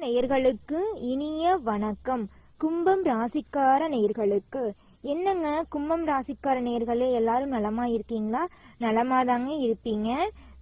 நேயர்களுக்கு இனிய வணக்கம். கும்பம் ராசிக்கார நேயர்களுக்கு. என்னங்க கும்பம் ராசிக்கார நேயர்களே எல்லாரும் நலமா இருக்கீங்களா? நலமா தாங்க இருப்பீங்க.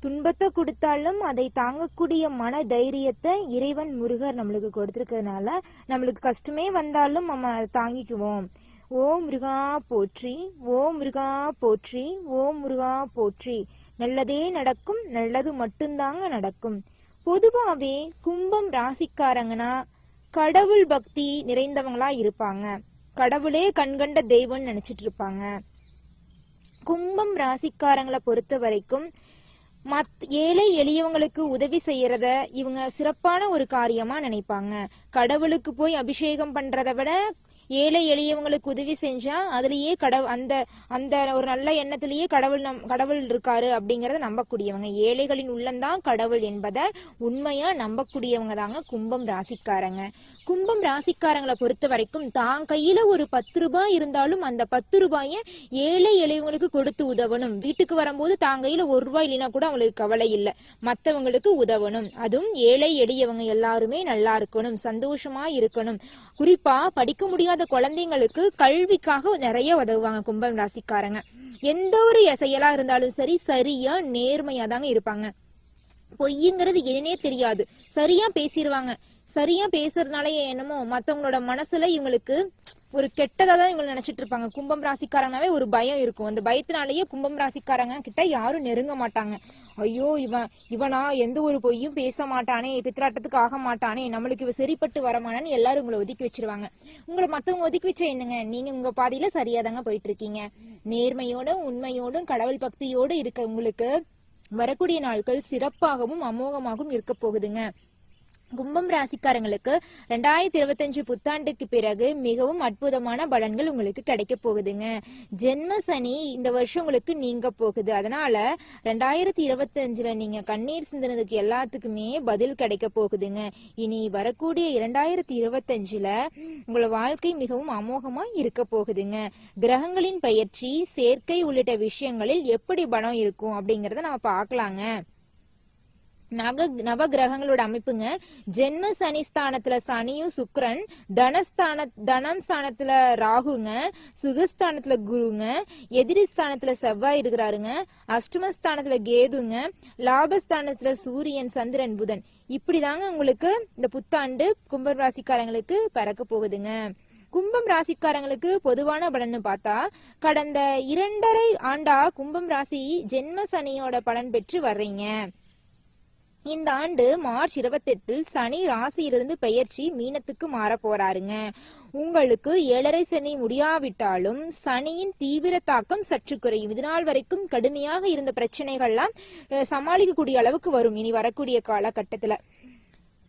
துன்பத்தை கொடுத்தாலும் அதை தாங்கக்கூடிய மன தைரியத்தை இறைவன் முருகர் நம்மளுக்கு கொடுத்துருக்கறதுனால நம்மளுக்கு கஷ்டமே வந்தாலும் நம்ம அதை தாங்கிக்குவோம். ஓம் முருகா போற்றி ஓம் முருகா போற்றி ஓம் முருகா போற்றி. நல்லதே நடக்கும் நல்லது மட்டும்தாங்க நடக்கும். பொதுவாவே கும்பம் ராசிக்காரங்கன்னா கடவுள் பக்தி நிறைந்தவங்களா இருப்பாங்க. கடவுளே கண்கண்ட தெய்வம்னு நினைச்சிட்டு இருப்பாங்க. கும்பம் ராசிக்காரங்களை பொறுத்த வரைக்கும் மத் ஏழை எளியவங்களுக்கு உதவி செய்யறத இவங்க சிறப்பான ஒரு காரியமா நினைப்பாங்க. கடவுளுக்கு போய் அபிஷேகம் பண்றதை விட ஏழை எளியவங்களுக்கு உதவி செஞ்சா அதுலயே கடவுள் அந்த அந்த ஒரு நல்ல எண்ணத்திலேயே கடவுள் நம் கடவுள் இருக்காரு அப்படிங்கறத நம்பக்கூடியவங்க. ஏழைகளின் உள்ளம்தான் கடவுள் என்பதை உண்மையா நம்பக்கூடியவங்க தாங்க கும்பம் ராசிக்காரங்க. கும்பம் ராசிக்காரங்களை பொறுத்த வரைக்கும் தான் கையில ஒரு பத்து ரூபாய் இருந்தாலும் அந்த பத்து ரூபாய ஏழை எளியவங்களுக்கு கொடுத்து உதவணும். வீட்டுக்கு வரும்போது தான் கையில ஒரு ரூபாய் இல்லைன்னா கூட அவங்களுக்கு கவலை இல்லை. மத்தவங்களுக்கு உதவணும். அதுவும் ஏழை எளியவங்க எல்லாருமே நல்லா இருக்கணும் சந்தோஷமா இருக்கணும். குறிப்பா படிக்க முடியாத குழந்தைங்களுக்கு கல்விக்காக நிறைய உதவுவாங்க கும்பம் ராசிக்காரங்க. எந்த ஒரு செயலா இருந்தாலும் சரி சரியா நேர்மையா தாங்க இருப்பாங்க. பொய்யுங்கிறது என்னன்னே தெரியாது. சரியா பேசிடுவாங்க சரியா பேசுறதுனால என்னமோ மத்தவங்களோட மனசுல இவங்களுக்கு ஒரு கெட்டதா தான் இவங்க நினைச்சிட்டு இருப்பாங்க. கும்பம் ராசிக்காரங்கனாவே ஒரு பயம் இருக்கும். அந்த பயத்தினாலேயே கும்பம் ராசிக்காரங்க கிட்ட யாரும் நெருங்க மாட்டாங்க. ஐயோ இவன் இவனா எந்த ஒரு பொய்யும் பேச மாட்டானே பித்திராட்டத்துக்கு ஆக மாட்டானே நம்மளுக்கு இவ சரிப்பட்டு வரமாட்டான்னு எல்லாரும் உங்களை ஒதுக்கி வச்சிருவாங்க. உங்களை மத்தவங்க ஒதுக்கி வச்சா என்னங்க? நீங்க உங்க பாதையில சரியாதாங்க போயிட்டு இருக்கீங்க நேர்மையோடும் உண்மையோடும் கடவுள் பக்தியோடு இருக்க உங்களுக்கு வரக்கூடிய நாட்கள் சிறப்பாகவும் அமோகமாகவும் இருக்க போகுதுங்க. கும்பம் ராசிக்காரங்களுக்கு ரெண்டாயிரத்தி இருபத்தஞ்சு புத்தாண்டுக்கு பிறகு மிகவும் அற்புதமான பலன்கள் உங்களுக்கு கிடைக்க போகுதுங்க. ஜென்ம சனி இந்த வருஷம் உங்களுக்கு நீங்க போகுது. அதனால ரெண்டாயிரத்தி இருபத்தஞ்சுல நீங்க கண்ணீர் சிந்தினதுக்கு எல்லாத்துக்குமே பதில் கிடைக்க போகுதுங்க. இனி வரக்கூடிய இரண்டாயிரத்தி இருபத்தஞ்சுல உங்களோட வாழ்க்கை மிகவும் அமோகமா இருக்க போகுதுங்க. கிரகங்களின் பயிற்சி சேர்க்கை உள்ளிட்ட விஷயங்களில் எப்படி பலம் இருக்கும் அப்படிங்கறத நம்ம பார்க்கலாங்க. நக நவ கிரகங்களோட அமைப்புங்க. ஜென்ம சனி ஸ்தானத்துல சனியும் சுக்கரன் தனஸ்தான தனம் ஸ்தானத்துல ராகுங்க சுகஸ்தானத்துல குருங்க எதிரி ஸ்தானத்துல செவ்வாய் இருக்கிறாருங்க அஷ்டமஸ்தானத்துல கேதுங்க லாபஸ்தானத்துல சூரியன் சந்திரன் புதன். இப்படிதாங்க உங்களுக்கு இந்த புத்தாண்டு கும்பம் ராசிக்காரங்களுக்கு பிறக்க போகுதுங்க. கும்பம் ராசிக்காரங்களுக்கு பொதுவான பலன்னு பார்த்தா கடந்த இரண்டரை ஆண்டா கும்பம் ராசி ஜென்ம சனியோட பலன் பெற்று வர்றீங்க. இந்த ஆண்டு மார்ச் இருபத்தெட்டில் சனி ராசியிலிருந்து பெயர்ச்சி மீனத்துக்கு மாற போறாருங்க. உங்களுக்கு ஏழரை சனி முடியாவிட்டாலும் சனியின் தீவிர தாக்கம் சற்று குறையும். இதனால் வரைக்கும் கடுமையாக இருந்த பிரச்சனைகள்லாம் சமாளிக்கக்கூடிய அளவுக்கு வரும். இனி வரக்கூடிய காலகட்டத்துல.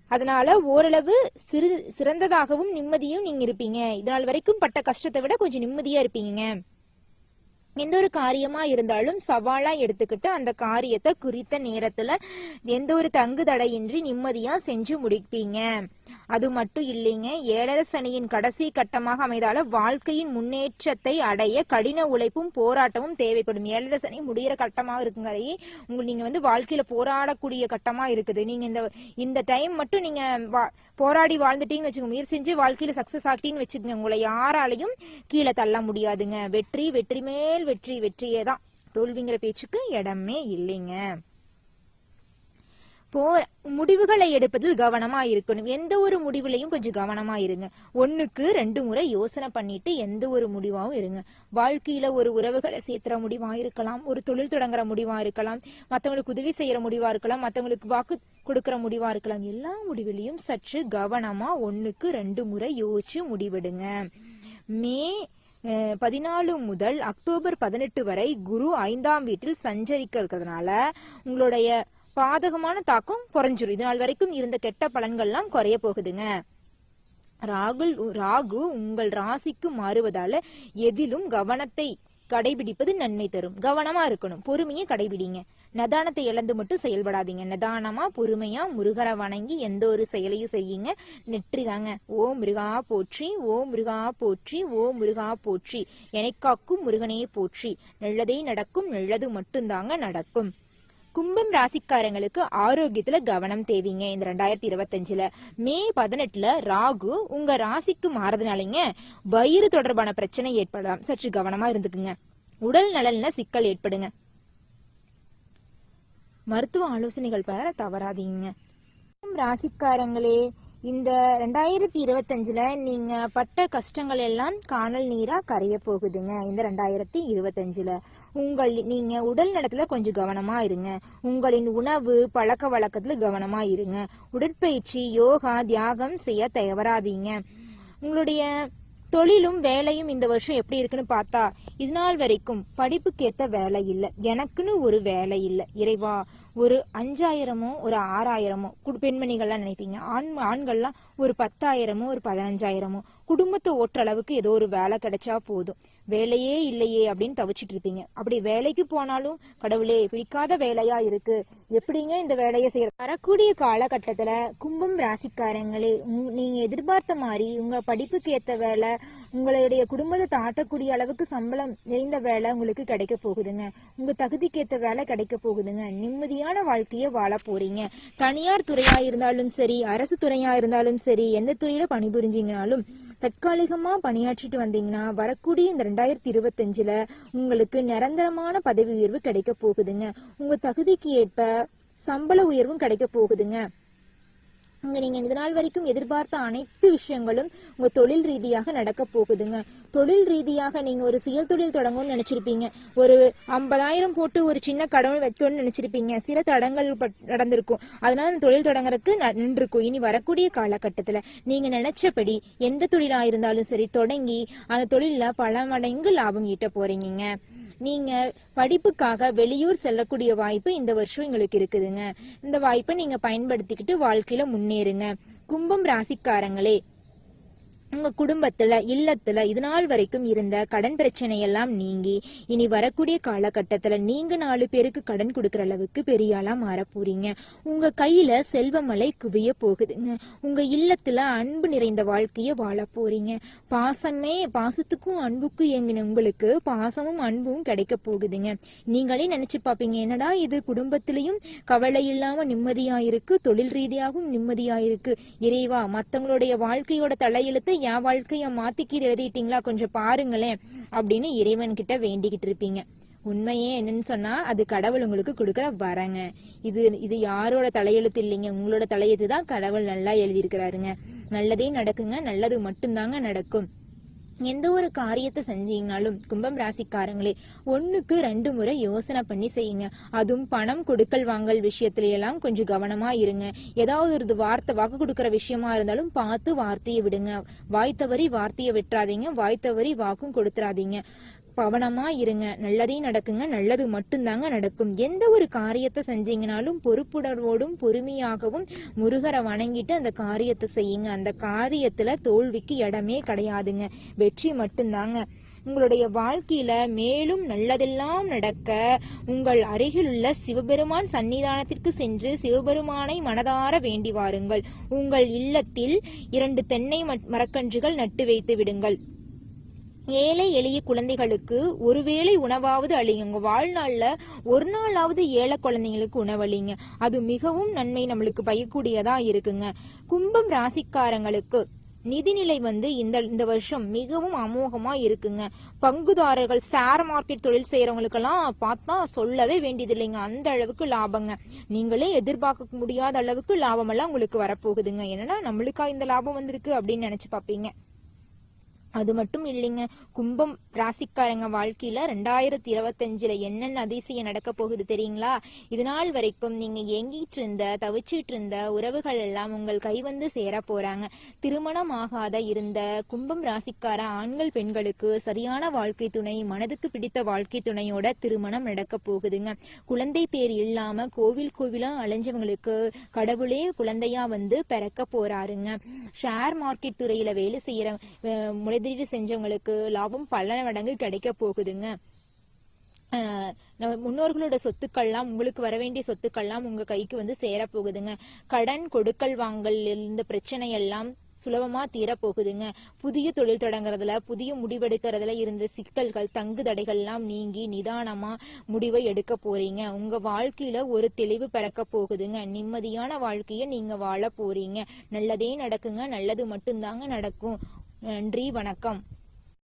அதனால ஓரளவு சிறு சிறந்ததாகவும் நிம்மதியும் நீங்க இருப்பீங்க. இதனால் வரைக்கும் பட்ட கஷ்டத்தை விட கொஞ்சம் நிம்மதியா இருப்பீங்க. எந்த ஒரு காரியமா இருந்தாலும் சவாலா எடுத்துக்கிட்டு அந்த காரியத்தை குறித்த நேரத்துல எந்த ஒரு தங்கு தடையின்றி நிம்மதியா செஞ்சு முடிப்பீங்க. அது மட்டும் இல்லைங்க ஏழரை சனியின் கடைசி கட்டமாக அமைதால வாழ்க்கையின் முன்னேற்றத்தை அடைய கடின உழைப்பும் போராட்டமும் தேவைப்படும். ஏழரை சனி முடிகிற கட்டமா இருக்குங்கிறே உங்க நீங்க வந்து வாழ்க்கையில போராடக்கூடிய கட்டமா இருக்குது. நீங்க இந்த இந்த டைம் மட்டும் நீங்க போராடி வாழ்ந்துட்டீங்கன்னு வச்சுக்கோங்க முயற்சி செஞ்சு வாழ்க்கையில சக்சஸ் ஆகிட்டீங்கன்னு வச்சுக்கோங்க. உங்களை யாராலையும் கீழே தள்ள முடியாதுங்க. வெற்றி வெற்றி மேல் வெற்றி வெற்றியே தான் தோல்விங்கிற பேச்சுக்கு இடமே இல்லைங்க. போ முடிவுகளை எடுப்பதில் கவனமா இருக்கணும். எந்த ஒரு முடிவுலையும் கொஞ்சம் கவனமா இருங்க. ஒண்ணுக்கு ரெண்டு முறை யோசனை பண்ணிட்டு எந்த ஒரு முடிவாவும் இருங்க. வாழ்க்கையில ஒரு உறவுகளை சேர்த்துற முடிவா இருக்கலாம். ஒரு தொழில் தொடங்குற முடிவா இருக்கலாம். மத்தவங்களுக்கு உதவி செய்யற முடிவா இருக்கலாம். மத்தவங்களுக்கு வாக்கு கொடுக்கற முடிவா இருக்கலாம். எல்லா முடிவுலையும் சற்று கவனமா ஒண்ணுக்கு ரெண்டு முறை யோசிச்சு முடிவெடுங்க. மே பதினாலு முதல் அக்டோபர் பதினெட்டு வரை குரு ஐந்தாம் வீட்டில் சஞ்சரிக்க இருக்கிறதுனால உங்களுடைய பாதகமான தாக்கம் குறைஞ்சிரும். இது நாள் வரைக்கும் இருந்த கெட்ட பலன்கள்லாம் குறைய போகுதுங்க. ராகுல் ராகு உங்கள் ராசிக்கு மாறுவதால எதிலும் கவனத்தை கடைபிடிப்பது நன்மை தரும். கவனமா இருக்கணும். பொறுமையை கடைபிடிங்க. நதானத்தை இழந்து மட்டும் செயல்படாதீங்க. நிதானமா பொறுமையா முருகரை வணங்கி எந்த ஒரு செயலையும் செய்யுங்க. நெற்றி தாங்க ஓ முருகா போற்றி ஓ முருகா போற்றி ஓ முருகா போற்றி. எனக்காக்கும் முருகனே போற்றி. நல்லதே நடக்கும் நல்லது மட்டும்தாங்க நடக்கும். கும்பம் ராசிக்காரங்களுக்கு ஆரோக்கியத்துல கவனம் தேவைங்க இந்த ரெண்டாயிரத்தி இருபத்தஞ்சுல. மே பதினெட்டுல ராகு உங்க ராசிக்கு மாறதுனாலங்க வயிறு தொடர்பான பிரச்சனை ஏற்படலாம். சற்று கவனமா இருந்துக்குங்க. உடல் நலன்ல சிக்கல் ஏற்படுங்க. மருத்துவ ஆலோசனைகள் பெற தவறாதீங்க. ராசிக்காரங்களே இந்த ரெண்டாயிரத்தி இருபத்தஞ்சுல நீங்க பட்ட கஷ்டங்கள் எல்லாம் காணல் நீரா கரைய போகுதுங்க இந்த ரெண்டாயிரத்தி இருபத்தஞ்சுல. உங்கள் நீங்க உடல் நலத்துல கொஞ்சம் கவனமா இருங்க. உங்களின் உணவு பழக்க வழக்கத்துல கவனமா இருங்க. உடற்பயிற்சி யோகா தியாகம் செய்ய தவறாதீங்க உங்களுடைய தொழிலும் வேலையும் இந்த வருஷம் எப்படி இருக்குன்னு பார்த்தா இது நாள் வரைக்கும் படிப்புக்கேத்த வேலை இல்லை. எனக்குன்னு ஒரு வேலை இல்லை. இறைவா ஒரு அஞ்சாயிரமோ ஒரு ஆறாயிரமோ பெண்மணிகள்லாம் நினைப்பீங்க. ஆண் ஆண்கள்லாம் ஒரு பத்தாயிரமோ ஒரு பதினஞ்சாயிரமோ குடும்பத்தை ஓட்டுற அளவுக்கு ஏதோ ஒரு வேலை கிடைச்சா போதும். வேலையே இல்லையே அப்படின்னு தவிச்சிட்டு இருப்பீங்க. அப்படி வேலைக்கு போனாலும் கடவுளே பிடிக்காத வேலையா இருக்கு. எப்படிங்க இந்த வேலையை செய்யற? வரக்கூடிய காலகட்டத்துல கும்பம் ராசிக்காரங்களே நீங்க எதிர்பார்த்த மாதிரி உங்க படிப்புக்கு ஏத்த வேலை உங்களுடைய குடும்பத்தை தாட்டக்கூடிய அளவுக்கு சம்பளம் நிறைந்த வேலை உங்களுக்கு கிடைக்க போகுதுங்க. உங்க தகுதிக்கு வேலை கிடைக்க போகுதுங்க. நிம்மதியான வாழ்க்கையை வாழ போறீங்க. தனியார் துறையா இருந்தாலும் சரி அரசு துறையா இருந்தாலும் சரி எந்த துறையில பணிபுரிஞ்சீங்கனாலும் தற்காலிகமா பணியாற்றிட்டு வந்தீங்கன்னா வரக்கூடிய இந்த ரெண்டாயிரத்தி இருபத்தஞ்சுல உங்களுக்கு நிரந்தரமான பதவி உயர்வு கிடைக்க போகுதுங்க. உங்க தகுதிக்கு ஏற்ப சம்பள உயர்வும் கிடைக்க போகுதுங்க. உங்க நீங்க இது நாள் வரைக்கும் எதிர்பார்த்த அனைத்து விஷயங்களும் உங்க தொழில் ரீதியாக நடக்க போகுதுங்க. தொழில் ரீதியாக நீங்க ஒரு சுய தொழில் தொடங்கணும்னு நினைச்சிருப்பீங்க. ஒரு ஐம்பதாயிரம் போட்டு ஒரு சின்ன கடவுள் வைக்கணும்னு நினைச்சிருப்பீங்க. சில தடங்கள் பட்- நடந்திருக்கும். அதனால அந்த தொழில் தொடங்குறதுக்கு நின்றுருக்கும். இனி வரக்கூடிய காலகட்டத்துல நீங்க நினைச்சபடி எந்த தொழிலா இருந்தாலும் சரி தொடங்கி அந்த தொழில பல மடங்கு லாபம் ஈட்ட போறீங்க நீங்க படிப்புக்காக வெளியூர் செல்லக்கூடிய வாய்ப்பு இந்த வருஷம் எங்களுக்கு இருக்குதுங்க. இந்த வாய்ப்பை நீங்க பயன்படுத்திக்கிட்டு வாழ்க்கையில முன்னேறுங்க. கும்பம் ராசிக்காரங்களே உங்க குடும்பத்துல இல்லத்துல இது நாள் வரைக்கும் இருந்த கடன் பிரச்சனை எல்லாம் நீங்கி இனி வரக்கூடிய காலகட்டத்துல நீங்க நாலு பேருக்கு கடன் கொடுக்கற அளவுக்கு பெரிய ஆளா மாற போறீங்க. உங்க கையில செல்வமலை குவிய போகுதுங்க. உங்க இல்லத்துல அன்பு நிறைந்த வாழ்க்கைய வாழ போறீங்க. பாசமே பாசத்துக்கும் அன்புக்கும் எங்கின உங்களுக்கு பாசமும் அன்பும் கிடைக்க போகுதுங்க. நீங்களே நினைச்சு பாப்பீங்க என்னடா இது குடும்பத்திலையும் கவலை இல்லாம நிம்மதியா இருக்கு தொழில் ரீதியாகவும் நிம்மதியா இருக்கு. இறைவா மத்தவங்களுடைய வாழ்க்கையோட தலையெழுத்தை என் வாழ்க்கைய மாத்திக்கிது எழுதிட்டீங்களா? கொஞ்சம் பாருங்களேன் அப்படின்னு இறைவன் கிட்ட வேண்டிக்கிட்டு இருப்பீங்க. உண்மையே என்னன்னு சொன்னா அது கடவுள் உங்களுக்கு கொடுக்கற வரங்க. இது இது யாரோட தலையெழுத்து இல்லைங்க? உங்களோட தலையெழுத்து தான் கடவுள் நல்லா எழுதியிருக்கிறாருங்க. நல்லதே நடக்குங்க. நல்லது மட்டும்தாங்க நடக்கும். எந்த ஒரு காரியத்தை செஞ்சீங்கனாலும் கும்பம் ராசிக்காரங்களே ஒண்ணுக்கு ரெண்டு முறை யோசனை பண்ணி செய்யுங்க. அதுவும் பணம் கொடுக்கல் வாங்கல் விஷயத்துல எல்லாம் கொஞ்சம் கவனமா இருங்க. ஏதாவது ஒரு வார்த்தை வாக்கு கொடுக்குற விஷயமா இருந்தாலும் பார்த்து வார்த்தையை விடுங்க. வாய் தவறி வார்த்தையை விட்டுறாதீங்க. வாய் தவறி வாக்கும் கொடுத்துறாதீங்க. கவனமா இருங்க. நல்லதே நடக்குங்க. நல்லது மட்டும்தாங்க நடக்கும். எந்த ஒரு காரியத்தை செஞ்சீங்கனாலும் பொறுப்புணர்வோடும் பொறுமையாகவும் முருகரை வணங்கிட்டு அந்த காரியத்தை செய்யுங்க. அந்த காரியத்துல தோல்விக்கு இடமே கிடையாதுங்க. வெற்றி மட்டும்தாங்க. உங்களுடைய வாழ்க்கையில மேலும் நல்லதெல்லாம் நடக்க உங்கள் அருகிலுள்ள சிவபெருமான் சன்னிதானத்திற்கு சென்று சிவபெருமானை மனதார வேண்டி வாருங்கள். உங்கள் இல்லத்தில் இரண்டு தென்னை மரக்கன்றுகள் நட்டு வைத்து விடுங்கள். ஏழை எளிய குழந்தைகளுக்கு ஒருவேளை உணவாவது அழியுங்க. வாழ்நாளில் ஒரு நாளாவது ஏழை குழந்தைங்களுக்கு உணவழிங்க அது மிகவும் நன்மை நம்மளுக்கு பயக்கூடியதாக இருக்குங்க. கும்பம் ராசிக்காரங்களுக்கு நிதிநிலை வந்து இந்த இந்த வருஷம் மிகவும் அமோகமா இருக்குங்க. பங்குதாரர்கள் ஷேர் மார்க்கெட் தொழில் செய்யறவங்களுக்கெல்லாம் பார்த்தா சொல்லவே வேண்டியது இல்லைங்க அந்த அளவுக்கு லாபங்க. நீங்களே எதிர்பார்க்க முடியாத அளவுக்கு லாபம் எல்லாம் உங்களுக்கு வரப்போகுதுங்க. என்னன்னா நம்மளுக்கா இந்த லாபம் வந்திருக்கு அப்படின்னு நினைச்சு பார்ப்பீங்க. அது மட்டும் இல்லைங்க. கும்பம் ராசிக்காரங்க வாழ்க்கையில ரெண்டாயிரத்தி இருபத்தஞ்சுல என்னென்ன அதிசயம் நடக்க போகுது தெரியுங்களா? இது நாள் வரைக்கும் நீங்க ஏங்கிட்டு இருந்த தவிச்சிட்டு இருந்த உறவுகள் எல்லாம் உங்கள் கை வந்து சேர போறாங்க. திருமணம் ஆகாத இருந்த கும்பம் ராசிக்கார ஆண்கள் பெண்களுக்கு சரியான வாழ்க்கை துணை மனதுக்கு பிடித்த வாழ்க்கை துணையோட திருமணம் நடக்க போகுதுங்க. குழந்தை பேர் இல்லாம கோவில் கோவிலா அலைஞ்சவங்களுக்கு கடவுளே குழந்தையா வந்து பிறக்க போறாருங்க. ஷேர் மார்க்கெட் துறையில வேலை செய்யற முதலீடு செஞ்சவங்களுக்கு லாபம் பல மடங்கு கிடைக்க போகுதுங்க. நம்ம முன்னோர்களோட சொத்துக்கள்லாம் உங்களுக்கு வர வேண்டிய சொத்துக்கள்லாம் உங்க கைக்கு வந்து சேர போகுதுங்க. கடன் கொடுக்கல் வாங்கல் இருந்த பிரச்சனை எல்லாம் சுலபமா தீரப்போகுதுங்க புதிய தொழில் தொடங்குறதுல புதிய முடிவெடுக்கிறதுல இருந்த சிக்கல்கள் தங்கு தடைகள்லாம் நீங்கி நிதானமா முடிவை எடுக்க போறீங்க. உங்க வாழ்க்கையில ஒரு தெளிவு பிறக்க போகுதுங்க. நிம்மதியான வாழ்க்கைய நீங்க வாழ போறீங்க. நல்லதே நடக்குங்க. நல்லது மட்டும்தாங்க நடக்கும். நன்றி வணக்கம்.